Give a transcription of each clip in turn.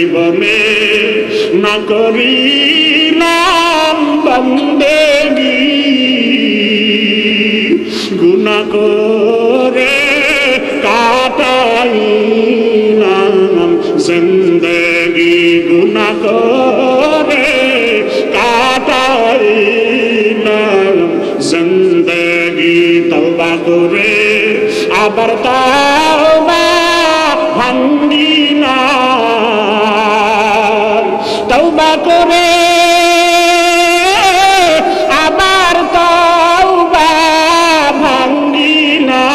জীবনে না করিলাম বন্দেগি গুনা করে কাটাইলাম জিন্দগি। গুনা করে কাটাইলাম জিন্দগি। তওবা করে আবার তওবা তওবা করে আবার তওবা ভাঙ্গি না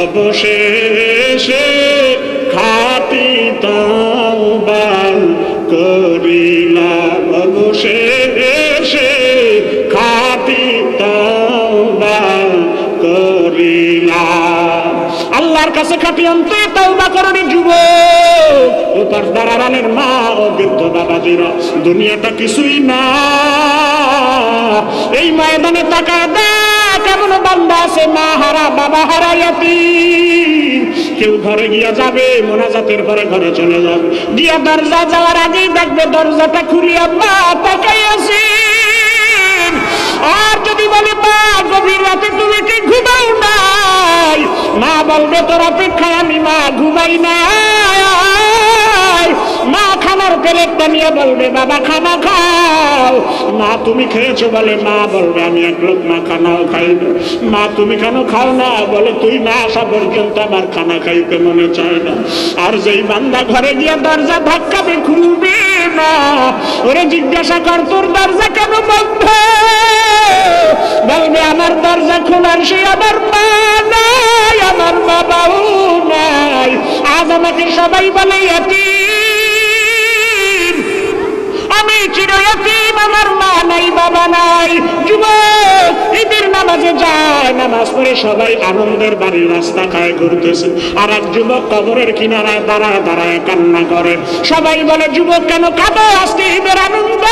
অবশেষে খাটি তওবা করিলাম অবশেষে পর্দার আড়ালের মা ও বৃদ্ধ বাবাজিরা দুনিয়াটা কিছুই না। এই ময়দানে টাকা দেখ, কেমন বান্দা আছে মা হারা, বাবা হারা কেউ ঘরে গিয়া যাবে, মোনাজাতের পরে ঘরে চলে যাবে। গিয়া দরজা যাওয়ার আগেই দেখবে দরজাটা খুলিয়া মা তাকাই আছে। আর যদি বলে, মা, গভীর রাতে তুমি কি ঘুমাও নাই? মা বলবে, তোর অপেক্ষায় আমি মা ঘুমাই নাই। খানার প্লেটটা নিয়ে বলবে, বাবা খানা খাও। মা, তুমি খেয়েছো বলে মা বলবে, আমি এক মা খানাও খাই মা, তুমি কেন খাও না? বলে, তুই না আসা পর্যন্ত আমার খানা খাইতে মনে চায় না। আর যেই বান্দা ঘরে গিয়ে দরজা ধাক্কাবে, খুলবে না। ওরে, জিজ্ঞাসা কর, তোর দরজা কেন বন্ধ? বলবে, আমার দরজা খোলার সে আমার মা নাই, আমার বাবাও নাই। আজ আমাকে সবাই বলে, এতিম আমি চির এতিম আমার মা নাই বাবা নাই যুবক ঈদের নামাজে যায় নামাজ পড়ে সবাই আনন্দের বাড়ির রাস্তা খায় ঘুরতেছে। আর এক যুবক কবরের কিনারায় দাঁড়ায় দাঁড়ায় কান্না করে। সবাই বলে, যুবক, কেন কাঁদো? আজকে ঈদের আনন্দ।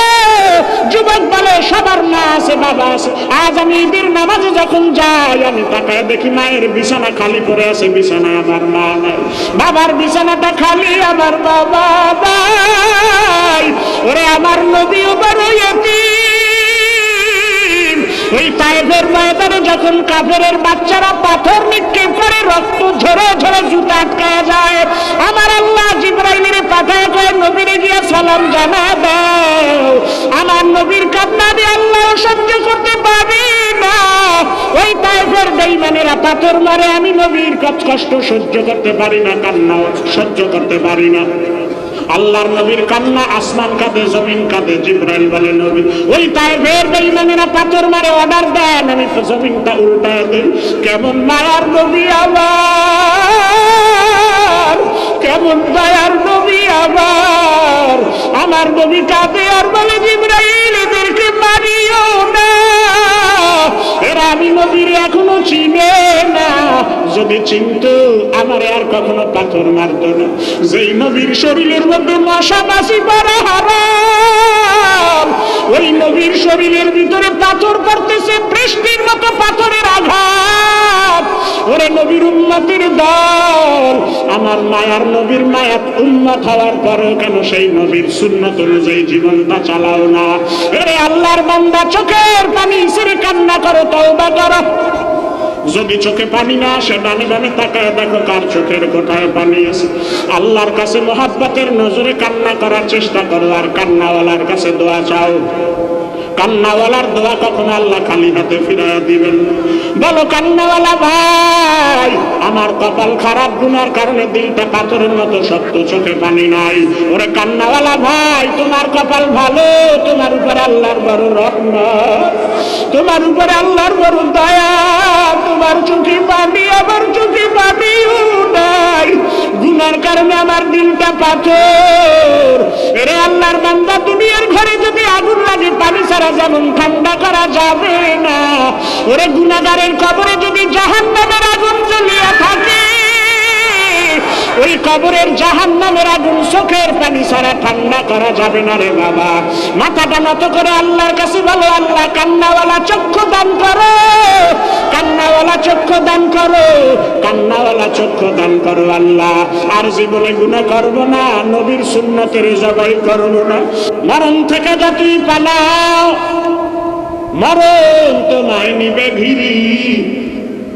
যুবক বলে, সবার মা আছে, বাবা আছে। আজ আমি ঈদের নামাজে যখন যাই, আমি তাকায় দেখি মায়ের বিছানা খালি পড়ে আছে, বিছানা আমার মা নাই। বাবার বিছানাটা খালি আমার বাবা নাই। ওরে, আমার নদীও বড় ওই তাইফের ময়দানে যখন কাফেরের বাচ্চারা পাথর নিক্ষেপ করে রক্ত ঝরে ঝরে জুতা আটকায় যায়, আমার আল্লাহ জিব্রাইলের পাঠায় কয়, নবীরে গিয়ে সালাম জানা দাও আমার নবীর কান্না দিয়ে আল্লাহ সহ্য করতে পারি না। ওই তাইফের বেইমানেরা পাথর মারে, আমি নবীর কষ্ট সহ্য করতে পারি না কান্না সহ্য করতে পারি না। আল্লাহর নবীর কান্না, আসমান কাঁদে, জমিন কাঁদে, জিব্রাইল বলে, নবী, ওই তাইফের বেঈমানেরা পাথর মারে, অর্ডার দেন, আমি তো জমিনটা উল্টায় দেই। কেমন মায়ার নবী আবার? কেমন দয়ার নবী আবার? আমার নবী কাঁদে আর বলে, জিব্রাইল, এদেরকে মারিও না। এরা আমি নবীর এখনও চিনে না। যদি চিনত, আমার আর কখনো পাথর মারত না। যেই নবীর শরীরের মধ্যে মশা মাসি পড়া হারাম। ওই নবীর শরীরের ভিতরে পাথর পড়তেছে, বৃষ্টির মতো ওরে নবীর দল। আমার মায়ার নবীর মায়াত উন্নত হওয়ার পরেও কেন সেই নবীর সুন্নত অনুযায়ী জীবনটা চালাও না? এরে আল্লাহর বান্দা, চোখের পানি ছেড়ে কান্না করো, তওবা করো। যদি চোখে পানি না আসে, ডানে ডানে তাকায় দেখো কার চোখের কোথায় পানি আছে। আল্লাহর কাছে মোহাব্বতের নজরে কান্না করার চেষ্টা করো আর কান্নাওয়ালার কাছে দোয়া চাও। কান্নাওয়ালার দোয়া কখন আল্লাহ খালি হাতে ফিরাইয়া দিবেন। বলো, কান্নাওয়ালা ভাই, আমার কপাল খারাপ, গুনার কারণে দিলটা পাথরের মতো শক্ত, চোখে পানি নাই। ওরে কান্নাওয়ালা ভাই, তোমার কপাল ভালো, তোমার উপরে আল্লাহর বড় রহমত। তোমার উপরে আল্লাহর বড় দয়া, তোমার চোখে পানি, আমার চোখে পানিও নাই। গুনার কারণে আমার দিলটা পাথর। এরে আল্লাহর বান্দা, দুনিয়ার ঘরে যদি আগুন লাগে, পানি ছাড়া যেমন ঠান্ডা করা যাবে না। ওরে গুনাগারের কবরে যদি জাহান্নামের আগুন জ্বলিয়া থাকে ওই কবরের জাহান নামের আগুন চোখের পানি ছাড়া ঠান্ডা করা যাবে না রে বাবা। মাথাটা নত করে আল্লাহর কাছে বলো, আল্লাহ, কান্নাওয়ালা চক্ষু দান করো। কান্নাওয়ালা চক্ষু দান করো। কান্নাওয়ালা চক্ষু দান করো আল্লাহ। আর জীবনে গুণা করব না, নবীর সুন্নতের জবাই করব না। মরণ থেকে যতই পালাও, মরণ তোমায় নিবে ভিড়ি।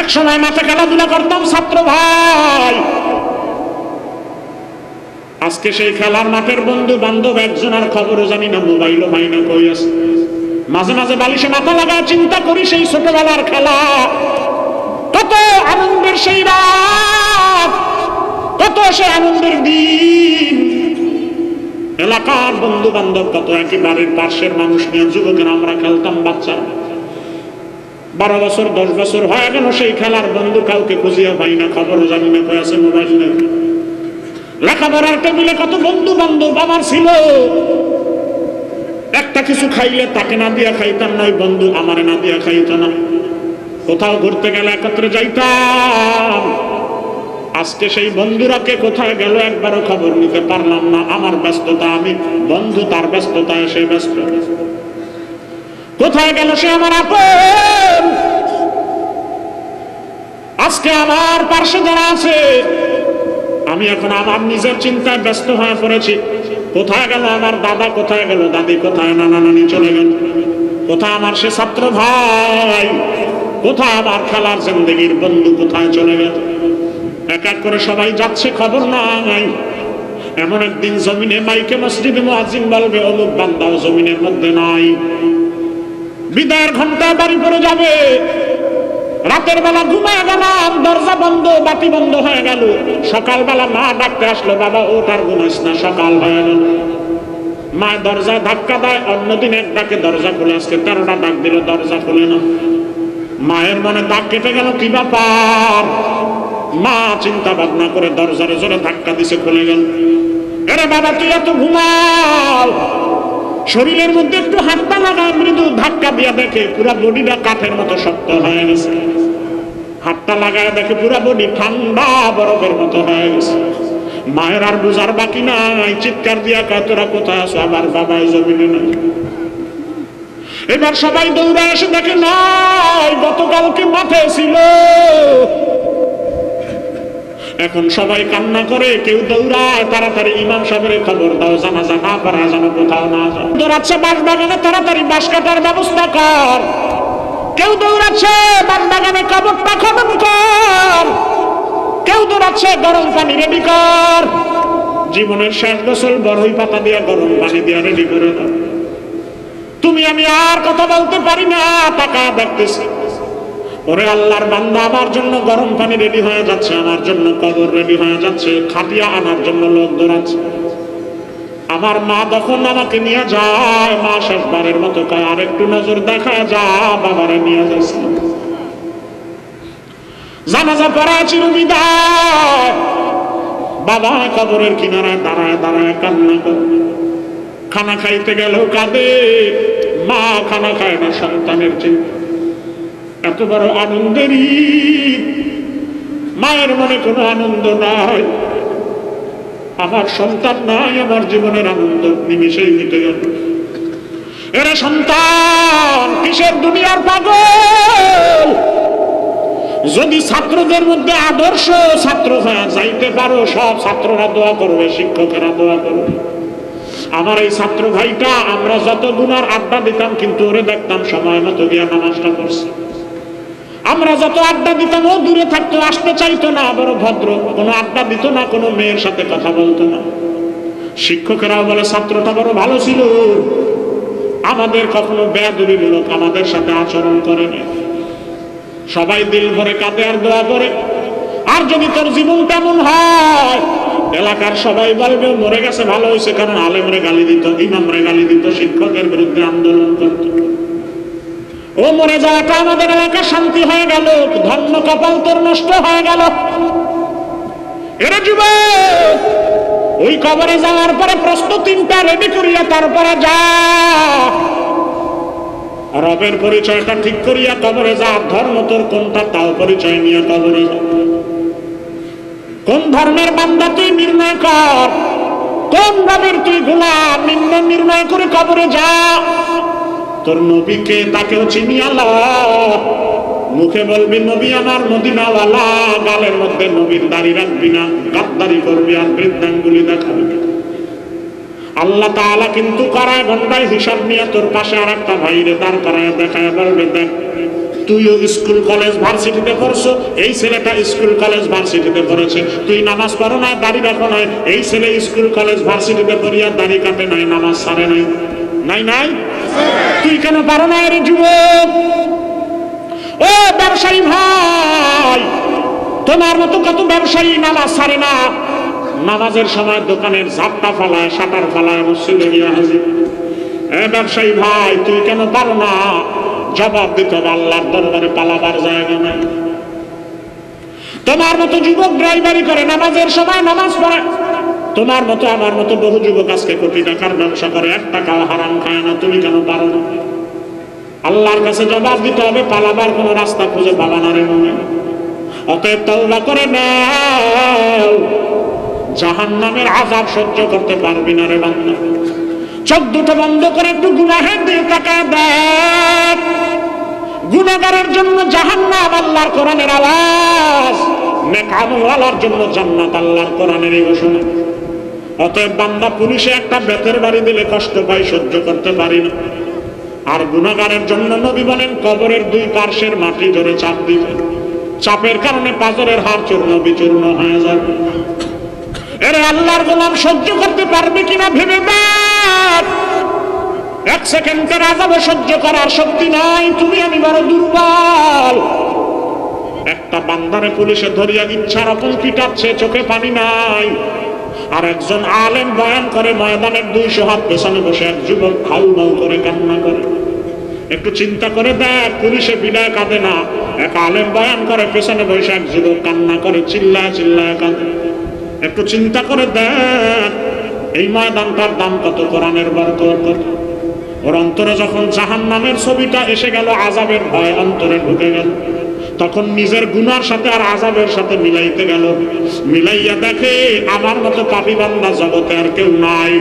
এক সময় মাঠে খেলাধুলা করতাম, ছাত্র ভাই। আজকে সেই খেলার মাঠের বন্ধু বান্ধব একজন আর খবরও জানি না, মোবাইলও পাই না, কই আছে। মাঝে মাঝে বালিশে মাথা লাগায় চিন্তা করি সেই ছোটবেলার খেলা। কত আনন্দের সেই রাত, কত সে আনন্দের দিন। এলাকার বন্ধু বান্ধব কত একই বাড়ির পাশের মানুষ নিয়ে যুবকের আমরা খেলতাম, বাচ্চারা। বারো বছর, দশ বছর হয়ে গেল সেই খেলার বন্ধু কাউকে খুঁজিয়া পাই না। খবরও জানি না কয়ে আছে মোবাইল নেই লেখাপড়ার টেবিলে কত বন্ধু বান্ধব আমার ছিল। একটা কিছু খাইলে তাকে না দিয়া খাইতাম না ওই বন্ধু আমারে না দিয়া খাইত না। কোথাও ঘুরতে গেলে একত্রে যাইতাম। আজকে সেই বন্ধুরাকে কোথায় গেল একবারও খবর নিতে পারলাম না। আমার ব্যস্ততা আমি, বন্ধু তার ব্যস্ততা এসে ব্যস্ত। কোথায় গেল সে আমার আপন? আজকে আমার পার্শ্বে যারা আছে, আমি এখন আমার নিজের চিন্তায় ব্যস্ত হয়ে পড়েছি। কোথায় গেল আমার দাদা, কোথায় গেল দাদি, কোথায় নানা নানি চলে গেল? কোথায় আমার সে ছাত্র ভাই? কোথায় আমার খেলার জিন্দগির বন্ধু কোথায় চলে গেল? এক এক করে সবাই যাচ্ছে, খবর নাই। এমন একদিন জমিনে মাইকে মসজিদে মুয়াজ্জিন বলবে, অমুক বান্দাও জমিনের মধ্যে নাই। বিদায়ের ঘণ্টা বাড়ি পড়ে যাবে। রাতের বেলা ঘুমায় গেলাম, দরজা বন্ধ, বাতি বন্ধ হয়ে গেল। সকালবেলা মা ডাকতে আসলো, বাবা, ও তার ঘুমাইস না, সকাল হয়ে গেল। মা দরজা ধাক্কা দেয়, অন্যদিন এক ডাকে দরজা খুলে, আজকে তেরোটা ডাক দিল, দরজা খুলে না মায়ের মনে দাগ কেটে গেল, কি ব্যাপার? মা চিন্তা ভাবনা করে দরজারে জোরে ধাক্কা দিছে, খুলে গেল। আরে বাবা, তুই এত ঘুমাও শরীরের মধ্যে একটু হাতটা লাগায় মৃদু ধাক্কা দিয়া দেখে পুরো বডিটা কাঠের মতো শক্ত হয়ে গেছে। হাতটা লাগায় দেখে পুরো বডি ঠান্ডা বরফের মতো হয়ে গেছে। মায়ের আর বুঝার বাকি নাই, চিৎকার দিয়া কয়, তোরা কোথায় আছো? আবার বাবাই জমিনে নাই। এবার সবাই দৌড়ে এসে দেখে, নাই, গতকালকে মাঠে ছিল। এখন সবাই কান্না করে, কেউ দৌড়ায়, তাড়াতাড়ি ইমাম সাহেবের খবর দাও জানাজা না পারা যেন কোথাও না যায়। দৌড়াচ্ছে বাস বাগানে তাড়াতাড়ি বাস কাটার ব্যবস্থা কর। কেউ দৌড়াচ্ছে বাস বাগানে কবরটা খনন কর। কেউ দৌড়াচ্ছে গরম পানি রেডি কর। জীবনের শেষ গোসল বড়ই পাতা দিয়ে, গরম পানি দিয়ে রেডি করে দাও। তুমি, আমি আর কথা বলতে পারি না টাকা দেখতেছি। ওরে আল্লাহর বান্দা, আমার জন্য গরম পানি রেডি হয়ে যাচ্ছে, আমার জন্য কবর রেডি হয়ে যাচ্ছে, খাটিয়া আনার জন্য লোক দৌড়াচ্ছে। আমার মা তখন আমাকে নিয়ে যায়, মা শেষবারের মতো আর একটু নজর দেখা যা, বাবারে নিয়ে যাচ্ছে জানাজা পড়া চিরবিদায় বাবা কবরের কিনারায় দাঁড়ায় দাঁড়ায় কান্না করে। খানা খাইতে গেলেও কাঁদে। মা খানা খায় না, সন্তানের চিন্তা এত বড় আনন্দের মায়ের মনে কোনো আনন্দ নাই। আমার সন্তান নাই, আমার জীবনের আনন্দ নিমিশেই মিটে গেল এরা সন্তান, কিসের দুনিয়ার পাগল? যদি ছাত্রদের মধ্যে আদর্শ ছাত্র যাইতে পারো, সব ছাত্ররা দোয়া করবে, শিক্ষকেরা দোয়া করবে। আমার এই ছাত্র ভাইটা, আমরা যত গুনার আড্ডা দিতাম, কিন্তু ওরে দেখতাম সময় মতো গিয়া নামাজটা করছে আমরা যত আড্ডা দিতাম, ও দূরে থাকতো, আসতে চাইতো না, বড় ভদ্র। কোনো আড্ডা দিত না, কোনো মেয়ের সাথে কথা বলতো না। শিক্ষকেরাও বলে, ছাত্রটা বড় ভালো ছিল। আমাদের কখনো বেয়াদুরিমূলক আমাদের সাথে আচরণ করে সবাই দিল ভরে কাঁদে আর দোয়া করে। আর যদি তোর জীবন তেমন হয়, এলাকার সবাই বলবে, মরে গেছে, ভালো হয়েছে। কারণ আলেমরে গালি দিত, ইমামরে গালি দিত, শিক্ষকের বিরুদ্ধে আন্দোলন করত। ও মরে যাওয়াটা আমাদের এলাকা শান্তি হয়ে গেল, ধর্ম কপাল তোর নষ্ট হয়ে গেল। এরা ওই কবরে যাওয়ার পরে প্রশ্ন তিনটা রেডি করিয়া তারপরে যা। রবের পরিচয়টা ঠিক করিয়া কবরে যা, ধর্ম তোর কোনটা তাও পরিচয় নিয়ে কবরে যা। কোন ধর্মের বান্দা তুই নির্ণয় কর, কোন রবের তুই নিম্ন নির্ণয় করে কবরে যা। তোর নবীকে তাকেও চিনি আল্লাহ। মুখে বলবি, নবী আমার মদিনাওয়ালা। গালের মধ্যে নবীর দাড়ি রাখবি না, গাদ্দারি করবি আর বৃদ্ধাঙ্গুলি দেখাবি আল্লাহ তাআলা কিন্তু করায় ঘন্টায় হিসাব নিয়ে তোর পাশে আর একটা ভাইরে দাঁড় করায় দেখায় বলবে, দেখ, তুইও স্কুল, কলেজ, ভার্সিটিতে পড়ছো, এই ছেলেটা স্কুল, কলেজ, ভার্সিটিতে পড়েছে। তুই নামাজ পড়ো না দাড়ি রাখো নাই। এই ছেলে স্কুল, কলেজ, ভার্সিটিতে পড়িয়া দাড়ি কাটে নাই, নামাজ সারে নাই। নাই নাই? তুই কেন পারো না যুবক? ও ব্যবসায়ী ভাই, তোমার মতো কত ব্যবসায়ী নামাজ সারে না। নামাজের সময় দোকানের ঝাপটা ফালায় শাটার ফালায় গিয়ে হাজির। এ ব্যবসায়ী ভাই, তুই কেন পারো না? জবাব দিতে হবে আল্লাহর দরবারে, পালাবার জায়গা নাই। তোমার মতো যুবক ড্রাইভারি করে নামাজের সময় নামাজ পড়ে। তোমার মতো, আমার মতো বহু যুবক আজকে কোটি টাকার ব্যবসা করে, এক টাকাও হারাম খায় না, তুমি কেন পারো না? আল্লাহর কাছে জবাব দিতে হবে, পালাবার কোনো রাস্তা খুঁজে পাবা না রে মনে। অতএব তওবা করে নাও। জাহান নামের আজাব সহ্য করতে পারবি না রে বান্দা। চোখ দুটো বন্ধ করে একটু গুনাহের দিয়ে টাকা দেখ। গুনাগারের জন্য জাহান্নাম আল্লাহর কোরআনের আওয়াজ। নেকামওয়ালার জন্য জান্নাত আল্লাহর কোরআনের এই ঘোষণা। অতএব বান্দা পুলিশে একটা বেতের বাড়ি দিলে কষ্ট পাই সহ্য করতে পারি না। আর গুণাগারের জন্য নবী বলেন, কবরের দুই পার্শ্বের মাটি ধরে চাপ দিবে। চাপের কারণে পাজরের হার চূর্ণ বিচূর্ণ হয়ে যাবে। এরে আল্লাহর গোলাম, সহ্য করতে পারবে কিনা ভেবে এক সেকেন্ডের আজাবে সহ্য করার শক্তি নাই, তুমি আমি বড় দুর্বল। একটা বান্দারে পুলিশে ধরিয়া ইচ্ছা রকম পিটাচ্ছে, চোখে পানি নাই। আর একজন আলেম বয়ান করে, ময়দানের দুইশো হাত পেছনে বসে এক যুবক হাউ মাউ করে কান্না করে। একটু চিন্তা করে দেখ, পুলিশে বিদায় কাঁদে না। এক আলেম বয়ান করে, পেছনে বসে এক যুবক কান্না করে, চিল্লায় চিল্লায় কাঁদে। একটু চিন্তা করে দেখ, এই ময়দানটার দাম কত, কোরআনের বরকত কত? ওর অন্তরে যখন জাহান নামের ছবিটা এসে গেল আজাবের ভয় অন্তরে ঢুকে গেল। তখন নিজের গুনার সাথে আর আজাবের সাথে মিলাইতে গেল। মিলাইয়া দেখে আমার মতো পাপি বান্দা জগতে আর কেউ নাই।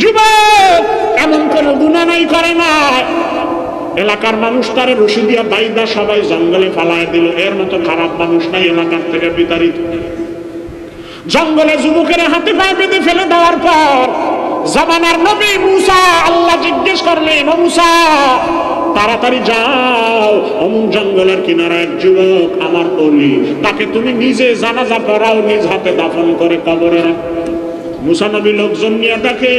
যুবক, এমন কোন গুণা নাই, করে না। এলাকার মানুষ তারে রশি দিয়া বাইদা সবাই জঙ্গলে ফালায় দিল। এর মতো খারাপ মানুষ নাই এলাকার থেকে বিতাড়িত। জঙ্গলে যুবকের হাতে পায়ে বেঁধে ফেলে দেওয়ার পর, জামানার নবী মুসা আল্লাহ জিজ্ঞেস করলেন মুসা তাড়াতাড়ি যাও। অমুক জঙ্গলের কিনারা এক যুবক আমার তলি তাকে তুমি নিজে জানাজা পড়াও, নিজ হাতে দাফন করে কবরে রাখো। মুসানবী লোকজন নিয়ে দেখে,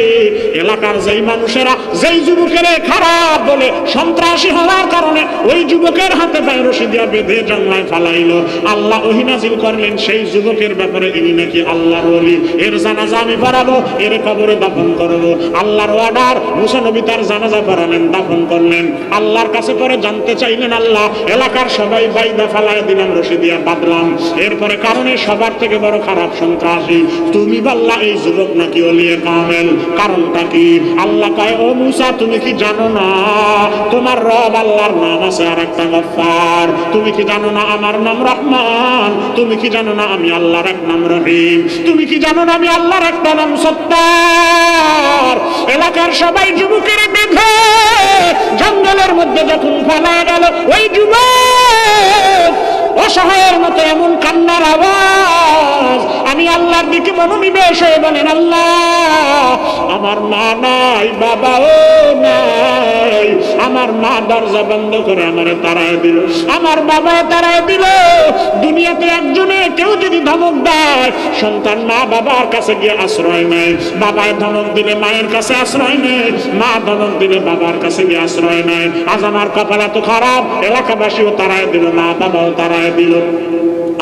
এলাকার যেই মানুষেরা, যেই যুবকের খারাপ বলে সন্ত্রাসী হওয়ার কারণে ওই যুবকের হাতে রশি দিয়া বেঁধে জঙ্গলায় ফালাইলো। আল্লাহ ওহিনাজিল করলেন, সেই যুবকের ব্যাপারে ইনি নাকি আল্লাহর ওলি। এর জানাজা আমি পড়াবো, এর কবরে দাফন করব। আল্লাহর অর্ডার মুসানবী তার জানাজা পড়ালেন, দাফন করলেন। আল্লাহর কাছে পরে জানতে চাইলেন আল্লাহ, এলাকার সবাই বাইদা ফালায় দিলাম, রশি দিয়া বাঁধলাম। এরপরে কারণে সবার থেকে বড় খারাপ সন্ত্রাসী। তুমি বললা, এই যুবক নাকি অলিয়ে কামেল কারণটা কি? আল্লাহ কয়, ও মুসা, তুমি কি জানো না? তোমার রব আল্লাহর নাম আছে আর একটা গফার তুমি কি জানো না আমার নাম রহমান? তুমি কি জানো না আমি আল্লাহর এক নাম রহিম? তুমি কি জানো না আমি আল্লাহর একটা নাম সত্তার? এলাকার সবাই যুবকের বেঁধে জঙ্গলের মধ্যে যখন ফেলা গেল, ওই যুবক অসহায়ের মতো এমন কান্নার আওয়াজ। আমি আল্লাহর দিকে মনোনিবেশ হয়ে বলেন, আল্লাহ, আমার মা নাই, বাবাও নাই। আমার মা দরজা বন্ধ করে আমার তারায় দিল। আমার বাবা তারায় দিল। দুনিয়াতে একজনে কেউ যদি ধমক দেয়, সন্তান মা বাবার কাছে গিয়ে আশ্রয় নেয়। বাবায় ধমক দিলে মায়ের কাছে আশ্রয় নেয়। মা ধমক দিলে বাবার কাছে গিয়ে আশ্রয় নেয়। আজ আমার কপাল এত খারাপ, এলাকাবাসীও তারায় দিল মা বাবাও তারায় দিল।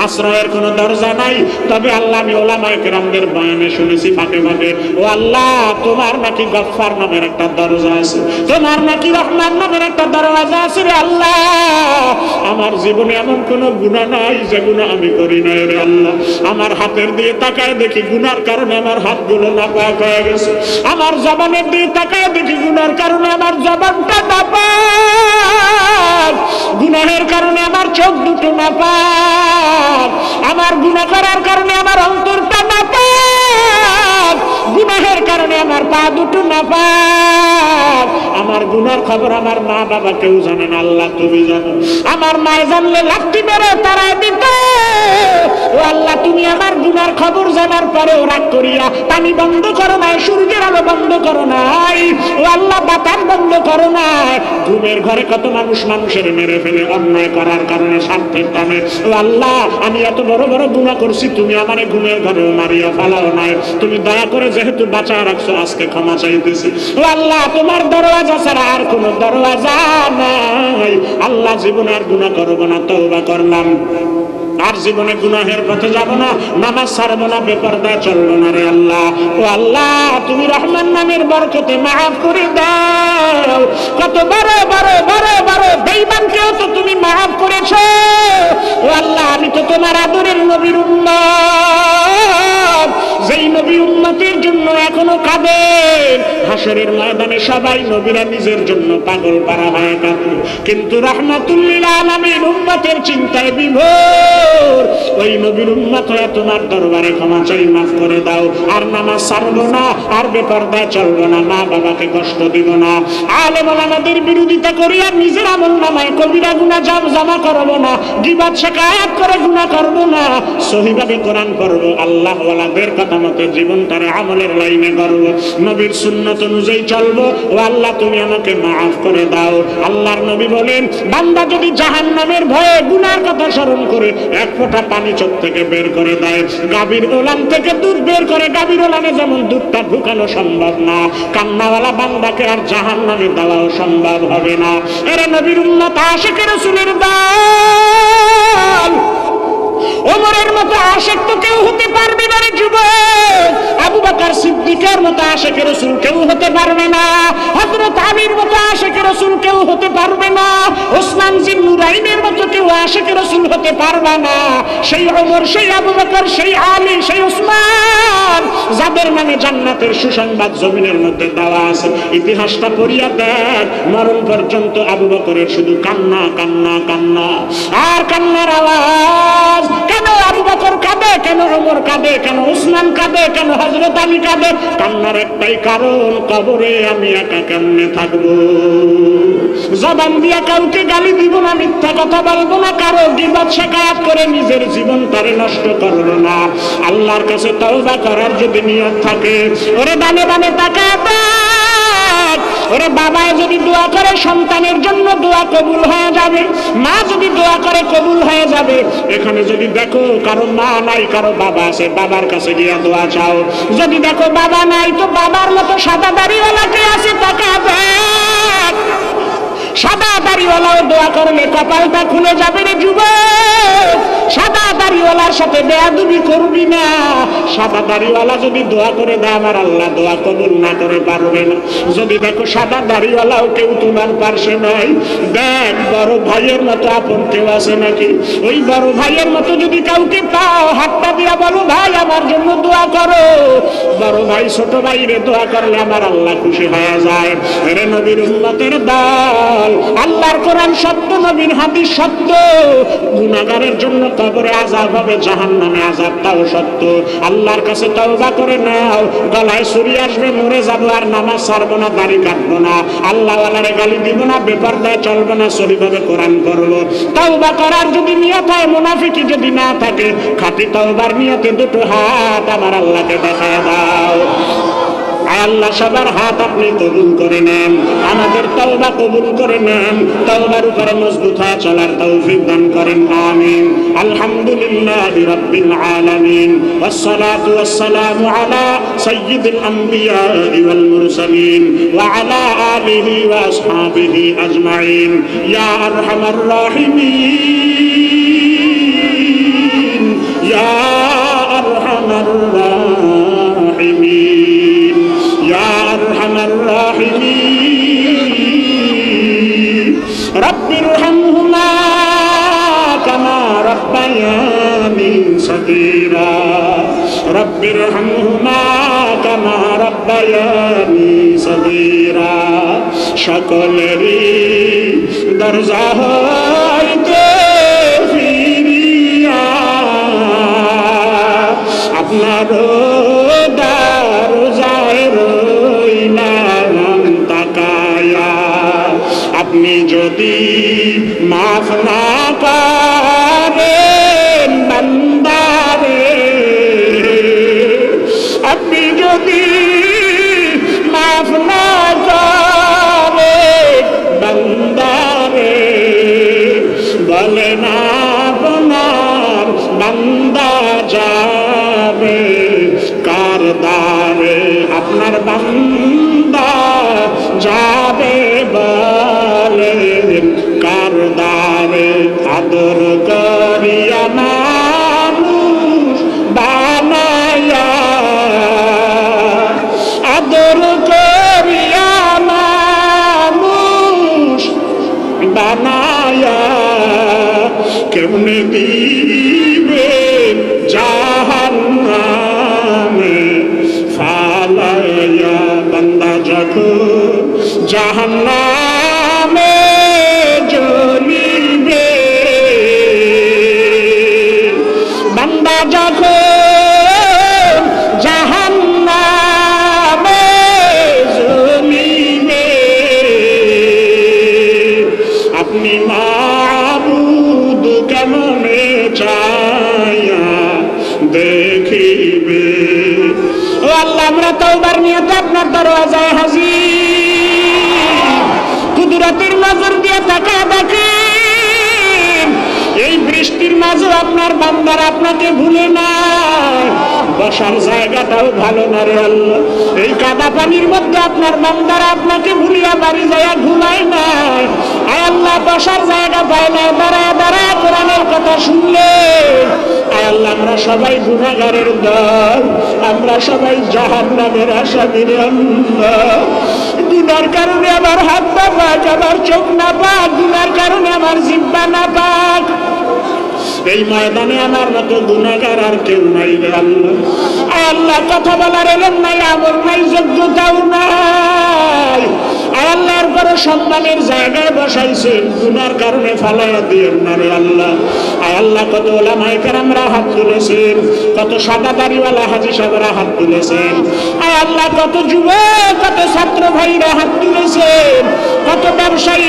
আশ্রয়ের কোনো দরজা নাই। তবে আল্লাহ, আমি ওলামায়ে কেরামদের বয়ানে শুনেছি ফাঁকে ফাঁকে, ও আল্লাহ, তোমার নাকি গফফার নামের একটা দরজা আছে। তোমার নাকি রহমান নামের একটা দরজা আছে রে আল্লাহ। আমার জীবনে এমন কোনো গুণা নাই যে গুনাহ আমি করি নাই রে আল্লাহ। আমার হাতের দিয়ে তাকায় দেখি গুনার কারণে আমার হাতগুলো নাপাক হয়ে গেছে। আমার জবানের দিয়ে তাকায় দেখি গুনার কারণে আমার জবানটা নাপাক। গুনাহের কারণে আমার চোখ দুটো নাপাক আমার গুণা করার কারণে আমার অন্তরটা নাপাক গুনাহের কারণে আমার পা দুটো নাপাক আমার গুনার খবর আমার মা বাবা কেউ জানেন না আল্লাহ তুমি জানো। আমার মায় জানলে লাঠি মেরে তারাই দিত। আল্লাহ, তুমি আমার গুনার খবর জানার রাগ করিয়া পানি বন্ধ করো নাই, সূর্যের আলো বন্ধ করো নাই। আল্লাহ, বাতাস বন্ধ করো নাই। ঘুমের ঘরে কত মানুষ মানুষের মেরে ফেলে অন্যায় করার কারণে স্বার্থের ও আল্লাহ, আমি এত বড় বড় গুণা করছি, তুমি আমারে ঘুমের মারিয়া ফালাও নাই। তুমি দয়া করে যেহেতু বাঁচায় রাখছো, আজকে ক্ষমা চাইতেছি। ও আল্লাহ, তোমার দরওয়াজা ছাড়া আর কোনো দরওয়াজা নাই। আল্লাহ, জীবনে আর গুণা করব না, তওবা করলাম। আর জীবনে গুনাহের পথে যাব না, নামাজ ছাড়বো না, বেপর্দা চলবো না রে আল্লাহ। ও আল্লাহ, তুমি রহমান নামের বরকতে মাফ করে দাও। কত বারো বারো বারো বারো বেইমানকেও তো তুমি মাফ করেছ। ও আল্লাহ, আমি তো তোমার আদরের নবীর উম্মত। যেই নবী উম্মতের জন্য এখনও কাঁদেন হাসরের ময়দানে সবাই নবীরা নিজের জন্য পাগল পারা কিন্তু উম্মতের চিন্তায় বিভোর। ওই নবীর তোমার দরবারে ক্ষমা চাই, মাফ করে দাও। আর না, আর বেপরদায় চলবো না মা বাবাকে কষ্ট দিব না। বিরোধিতা করি আর নিজের আমল নামায় কবিরা গুণা জাম জমা করব না গিবাদ শেখায়াত করে গুণা করব না। সহিভাবে কোরআন করব আল্লাহ ওয়ালাদের কথা মতো জীবনটারে আমলের লাইনে করব নবীর সুন্নত অনুযায়ী চলবো। ও আল্লাহ, তুমি আমাকে মাফ করে দাও। আল্লাহর নবী বলেন, বান্দা যদি জাহান নামের ভয়ে গুনার কথা স্মরণ করে, এক ফোঁটা পানি চোখ থেকে বের করে দেয়। গাভীর ওলান থেকে দুধ বের করে, গাভীর ওলানে যেমন দুধটা ঢুকানো সম্ভব না, কান্নাওয়ালা বান্দাকে আর জাহান নামে দেওয়াও সম্ভব হবে না। এরা নবীর উন্নত আশেকের রসুলের দাল মতো রসুল কেউ হতে পারবে না। হযরত আলীর মতো রসুল কেউ হতে পারবে না। ওসমান মতো কেউ রসুল হতে পারবে না। সেই সেই আবু বকর, সেই আলী, সেই ওসমান, যাদের নামে জান্নাতের সুসংবাদ জমিনের মধ্যে দেওয়া আছে। ইতিহাসটা পড়িয়া দেখ, মরণ পর্যন্ত আবু বকরের শুধু কান্না কান্না কান্না। আর কান্নার আওয়াজ, কেন আবু বকর কেন ওমর কাঁদে? কেন উসমান কাঁদে? কেন হযরত আলী কাঁদে? কান্নার একটাই কারণ, কবরে আমি একা কেমনে থাকব? জবান দিয়া কাউকে গালি দিব না, মিথ্যা কথা বলব না, কারও গিবাদ শেখায়াত করে নিজের জীবন তারে নষ্ট করব না। আল্লাহর কাছে তওবা করার যদি নিয়ত থাকে, ওরে দানে টাকা দেখ ওরে বাবা, যদি দোয়া করে সন্তানের জন্য দোয়া কবুল হয়ে যাবে, মা যদি দোয়া করে কবুল হয়ে যাবে, এখানে যদি দেখো কারও মা নাই, কারও বাবা আছে, বাবার কাছে গিয়া দোয়া চাও। যদি দেখো বাবা নাই, তো বাবার মতো সাদা দাড়িওয়ালা কে আছে তাকে দেখ সাদা দাড়িওয়ালাও দোয়া করলে কপালটা খুলে যাবে রে যুবক। সাদা দাড়িওয়ালার সাথে বেয়াদুবি করবি না। সাদা দাড়িওয়ালা যদি দোয়া করে দেয়, আমার আল্লাহ দোয়া কবুল না করে পারবে না। যদি দেখো সাদা দাড়িওয়ালাও কেউ তোমার পার্শ্বে নাই, দেখ বড় ভাইয়ের মতো আপন কেউ আছে নাকি? ওই বড় ভাইয়ের মতো যদি কাউকে পাও, হাতটা দিয়া বলো, ভাই, আমার জন্য দোয়া করো। বড় ভাই, ছোট ভাইরে দোয়া করলে আমার আল্লাহ খুশি হয়ে যায়। রে নবীর উন্মতের দল আল্লাহর কোরআন সত্য, নবীর হাদিস সত্য। গুনাগারের জন্য কবরে আজাব হবে জাহান নামে আজাবটাও সত্য। আল্লাহর কাছে তওবা করে নাও, গলায় ছুরি আসবে, মরে যাব আর নামাজ ছাড়বো না দাড়ি কাটবো না। আল্লাহ আল্লাহরে গালি দিব না, বেপরদায় চলবো না সহিভাবে কোরআন করব তওবা করার যদি নিয়ত হয়, মুনাফিকি যদি না থাকে, খাঁটি তওবার নিয়তে দুটো হাত আমার আল্লাহকে দেখায় দাও। আল্লাহ সবার হাত আপনি কবুল করে নেন আমাদের তওবা কবুল করে নেন তওবার উপরে মজবুত হয়ে চলার তৌফিক দান করেন আমিন আলহামদুলিল্লাহ রাব্বিল আলামিন والصلاة والسلام على سيد الأنبياء والمرسلين وعلى آله وأصحابه أجمعين يا أرحم الراحمين ইয়া আরহামার রাহিমিন রব্বির হামহুমা কামা রব্বায়ানি সগীরা রব্বির হামহুমা কামা রব্বায়ানি সগীরা সকলেরই দরজা হইতে ফিরিয়া আপনার যদি মাফ না করেন বান্দারে আপনি যদি মাফ না করেন বান্দারে বলে না আপনার বান্দা যাবে কার দ্বারে আপনার বান্দা যাবে বলে দ্বারে আদর করিয়া মানুষ বানায়া আদর করিয়া মানুষ বানায়া কেমনে দিবে জাহান্নামে ফালায়া বান্দা যখন জাহান্নামে দেখিবে? ও আল্লাহ আমরা নিয়তে আপনার দরওয়াজায় হাজির। আপনার বান্দার আপনাকে ভুলে না বসার জায়গাটাও ভালো না রে আল্লাহ। এই কাদা পানির মধ্যে আপনার বান্দারা আপনাকে ভুলিয়া বাড়ি যায় ঘুমায় না আয় আল্লাহ, বসার জায়গা পায় না দাঁড়ায় দাঁড়ায় কোরআনের কথা শুনলে। আয় আল্লাহ, আমরা সবাই গুণাগারের দল। আমরা সবাই জাহান নামের আসামির গুনার কারণে আমার হাত না পাক, আমার চোখ না পাক। গুনার কারণে আমার জিব্বা না পাক। এই ময়দানে আমার মতো গুণাগার আর কেউ নাই আল্লাহ। আল্লাহ কথা বলার এলেন নাই আমল নাই যোগ্যতাও নাই। আল্লাহর বড় সম্মানের জায়গায় বসাইছেন, গুনার কারণে ফালাইয়া দিয়েন না রে আল্লাহ। আল্লাহ, কত ওলামাই আমরা হাত তুলেছেন, কত সাদা দাড়িওয়ালা হাজি সাহেবরা হাত তুলেছেন। আল্লাহ, কত যুবক, কত ছাত্র ভাইরা হাত তুলেছেন, কত ব্যবসায়ী